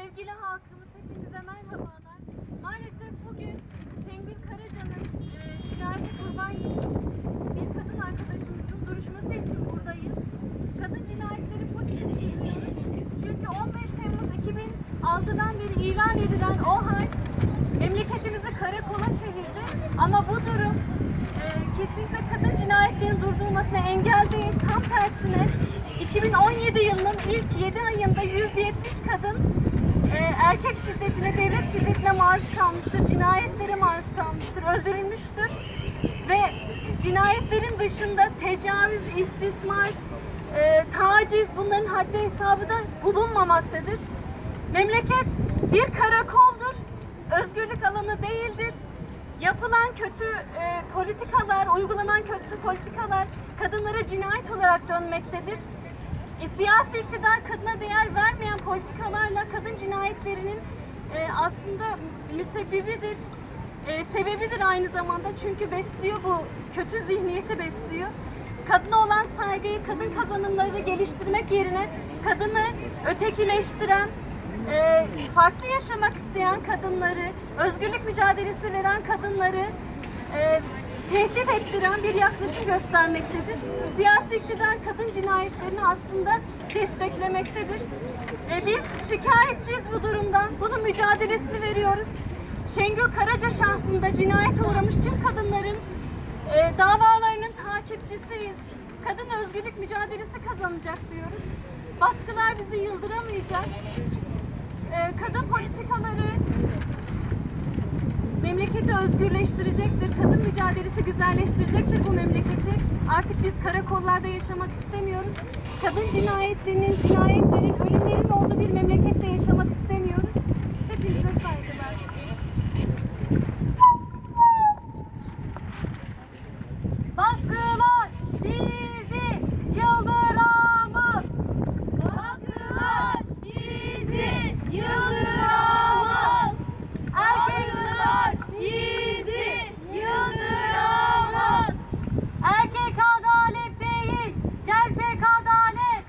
Sevgili halkımız hepinize merhabalar. Maalesef bugün Şengül Karaca'nın e, cinayete kurban gitmiş bir kadın arkadaşımızın duruşması için buradayız. Kadın cinayetleri pozitif izliyoruz. Çünkü 15 Temmuz 2006'dan beri ilan edilen o hal memleketimizi karakola çevirdi. Ama bu durum e, kesinlikle kadın cinayetlerinin durdurulmasına engel değil. Tam tersine 2017 yılının ilk 7 ayında 170 kadın e, erkek şiddetine, devlet şiddetine maruz kalmıştır, cinayetlere maruz kalmıştır, öldürülmüştür ve cinayetlerin dışında tecavüz, istismar, e, taciz bunların haddi hesabı da bulunmamaktadır. Memleket bir karakoldur, özgürlük alanı değildir. Yapılan kötü e, politikalar, uygulanan kötü politikalar kadınlara cinayet olarak dönmektedir. E, siyasi iktidar kadına kadın cinayetlerinin e, aslında müsebbibidir. E, sebebidir aynı zamanda çünkü besliyor bu kötü zihniyeti besliyor. Kadına olan saygıyı, kadın kazanımlarını geliştirmek yerine kadını ötekileştiren, e, farklı yaşamak isteyen kadınları, özgürlük mücadelesi veren kadınları e, tehdit ettiren bir yaklaşım göstermektedir. Siyasi iktidar kadın cinayetlerini aslında desteklemektedir. E, biz şikayetçiyiz bu durumdan. Bunun mücadelesini veriyoruz. Şengül Karaca şahsında cinayete uğramış tüm kadınların e, davalarının takipçisiyiz. Kadın özgürlük mücadelesi kazanacak diyoruz. Baskılar bizi yıldıramayacak. E, kadın politikaları memleketi özgürleştirecektir. Kadın mücadelesi güzelleştirecektir bu memleketi. Artık biz karakollarda yaşamak istemiyoruz. Kadın cinayetlerinin, cinayetlerin, ölümlerin olduğu bir memlekette yaşamak istemiyoruz. Hepinize saygılar. Baskılar bizi yıldıramaz. Baskılar bizi yıldıramaz. Erkekler bizi yıldıramaz. erkek adalet değil, gerçek adalet.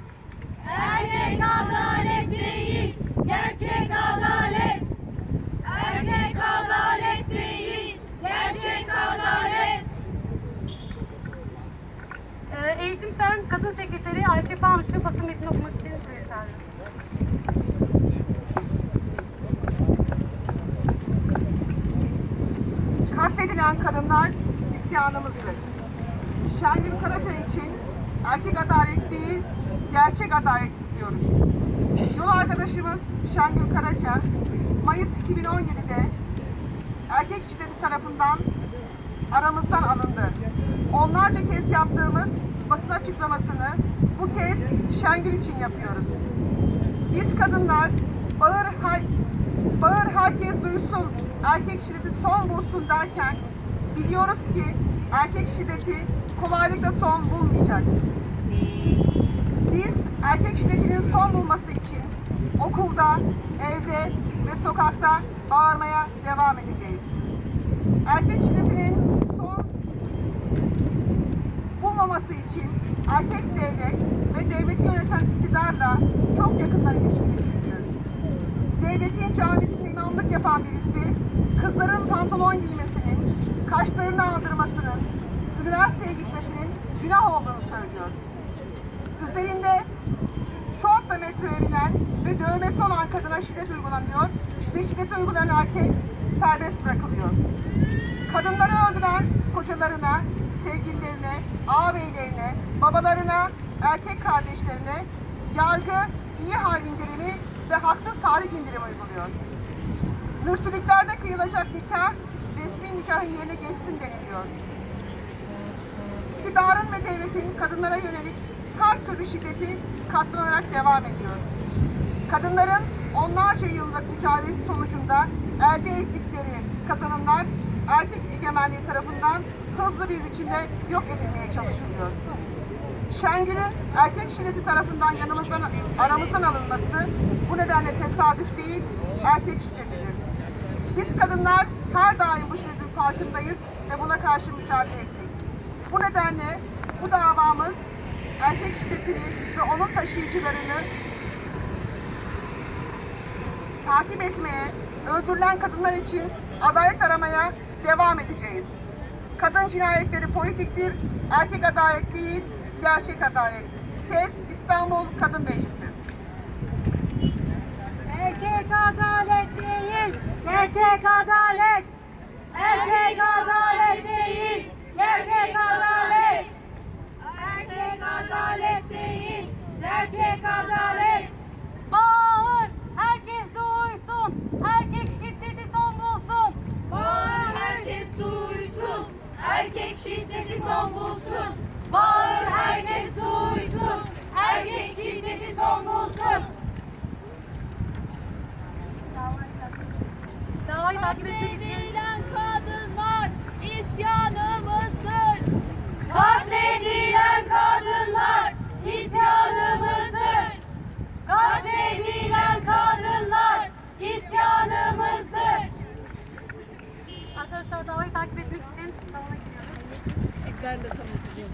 Erkek adalet değil, gerçek adalet. Erkek adalet değil, gerçek adalet. Ee, Eğitim Sen Kadın Sekreteri Ayşe Pamuçlu basın metni okumak için efendim. Katledilen kadınlar isyanımızdır. Şengül Karaca için erkek adalet değil, gerçek adalet istiyoruz. Yol arkadaşımız Şengül Karaca, Mayıs 2017'de erkek şiddeti tarafından aramızdan alındı. Onlarca kez yaptığımız basın açıklamasını bu kez Şengül için yapıyoruz. Biz kadınlar bağır, her, bağır herkes duysun, erkek şiddeti son bulsun derken biliyoruz ki erkek şiddeti kolaylıkla son bulmayacak. Biz erkek şiddetinin son bulması için okulda, evde ve sokakta bağırmaya devam edeceğiz. Erkek şiddetinin son bulmaması için erkek devlet ve devleti yöneten iktidarla çok yakından ilişkili çünkü. Devletin camisinde imamlık yapan birisi kızların pantolon giymesinin, kaşlarını aldırmasının, üniversiteye gitmesinin günah olduğunu söylüyor. Üzerinde şortla metroya binen ve dövmesi olan kadına şiddet uygulanıyor ve şiddet uygulayan erkek serbest bırakılıyor. Kadınları öldüren kocalarına, sevgililerine, ağabeylerine, babalarına, erkek kardeşlerine yargı iyi hal indirimi ve haksız tahrik indirimi uyguluyor. Mürtülüklerde kıyılacak nikah resmi nikahın yerine geçsin deniliyor. İktidarın ve devletin kadınlara yönelik her türlü şiddeti katlanarak devam ediyor. Kadınların onlarca yıllık mücadelesi sonucunda elde ettikleri kazanımlar erkek egemenliği tarafından hızlı bir biçimde yok edilmeye çalışılıyor. Şengül'ün erkek şiddeti tarafından yanımızdan, aramızdan alınması bu nedenle tesadüf değil, erkek şiddetidir. Biz kadınlar her daim bu şiddetin farkındayız ve buna karşı mücadele ettik. Bu nedenle bu davamız erkek şiddetini ve onun taşıyıcılarını takip etmeye, öldürülen kadınlar için adalet aramaya devam edeceğiz. Kadın cinayetleri politiktir, erkek adalet değil, gerçek adalet. Ses İstanbul Kadın Meclisi. Erkek adalet değil, gerçek adalet. Erkek adalet değil, gerçek adalet. Erkek adalet değil, gerçek adalet. Bağır, herkes duysun. Erkek şiddeti son bulsun. Bağır herkes duysun, erkek şiddeti son bulsun. Bağır herkes duysun, erkek şiddeti son bulsun. Davayı takip etmek için Katledilen kadınlar isyanımızdır. Katledilen kadınlar isyanımızdır. Katledilen kadınlar isyanımızdır. arkadaşlar davayı takip etmek için salona gidiyoruz. Ben de tanıtacağım.